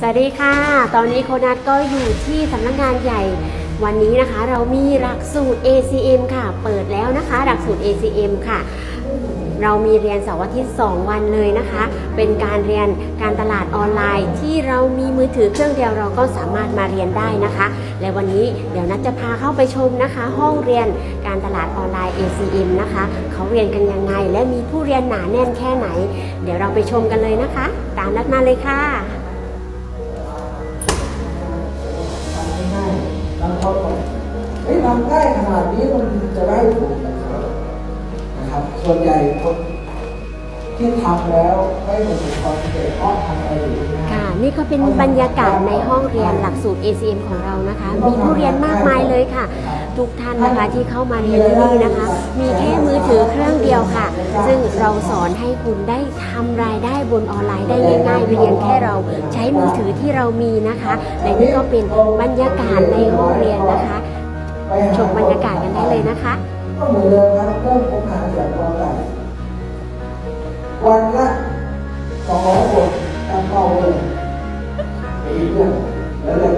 สวัสดีค่ะ ตอนนี้โคนัทก็อยู่ที่สำนักงานใหญ่ วันนี้นะคะเรามีหลักสูตร ACM ค่ะ เปิดแล้วนะคะ หลักสูตร ACM ค่ะ เรามีเรียนเสาร์อาทิตย์2วันเลยนะคะ เป็นการเรียนการตลาดออนไลน์ ที่เรามีมือถือเครื่องเดียวเราก็สามารถมาเรียนได้นะคะ และวันนี้เดี๋ยวนัทจะพาเข้าไปชมนะคะ ห้องเรียนการตลาดออนไลน์ ACM นะคะ เขาเรียนกันยังไง และมีผู้เรียนหนาแน่นแค่ไหน เดี๋ยวเราไปชมกันเลยนะคะ ตามนัดมาเลยค่ะ ทำง่ายขนาดนี้มันจะได้ผลนะครับนะครับ ส่วนใหญ่คนที่ทำแล้วไม่ประสบความสำเร็จเพราะทำอะไรอยู่นะค่ะนี่ก็เป็นบรรยากาศในห้องเรียนหลักสูตร ACM ของเรานะคะ มีผู้เรียนมากมายเลยค่ะ ทุกท่านนะคะที่เข้ามาเรียนที่นี่นะคะ มีแค่มือถือเครื่องเดียวค่ะ ซึ่งเราสอนให้คุณได้ทำรายได้บนออนไลน์ได้ง่ายๆเพียงแค่เราใช้มือถือที่เรามีนะคะและนี่ก็เป็นบรรยากาศในห้องเรียนนะคะ ชมบรรยากาศกันได้เลยนะคะ ก็เหมือนเดิมครับเริ่มผมหาจากกอไก่วันละสองร้อยคนตามเป้าเลยอีกเรื่องแล้วเลย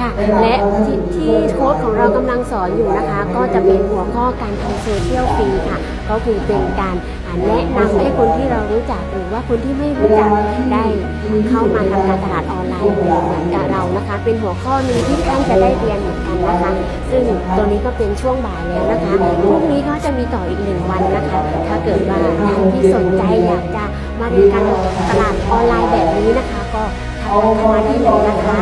ค่ะและที่ที่โค้ดของเรากำลังสอนอยู่นะคะ ก็จะเป็นหัวข้อการทำโซเชียลฟรีค่ะ ก็คือเป็นการแนะนำให้คนที่เรารู้จักหรือว่าคนที่ไม่รู้จักได้เข้ามาทำการตลาดออนไลน์เหมือนกับเรานะคะ เป็นหัวข้อหนึ่งที่ท่านจะได้เรียนเหมือนกันนะคะ ซึ่งตัวนี้ก็เป็นช่วงบ่ายแล้วนะคะพรุ่งนี้ก็จะมีต่ออีกหนึ่งวันนะ กิดว่าท่านที่สนใจอยากจะมาเรียนการตลาดออนไลน์แบบนี้นะคะ ก็ทักเข้ามาได้เลยนะคะ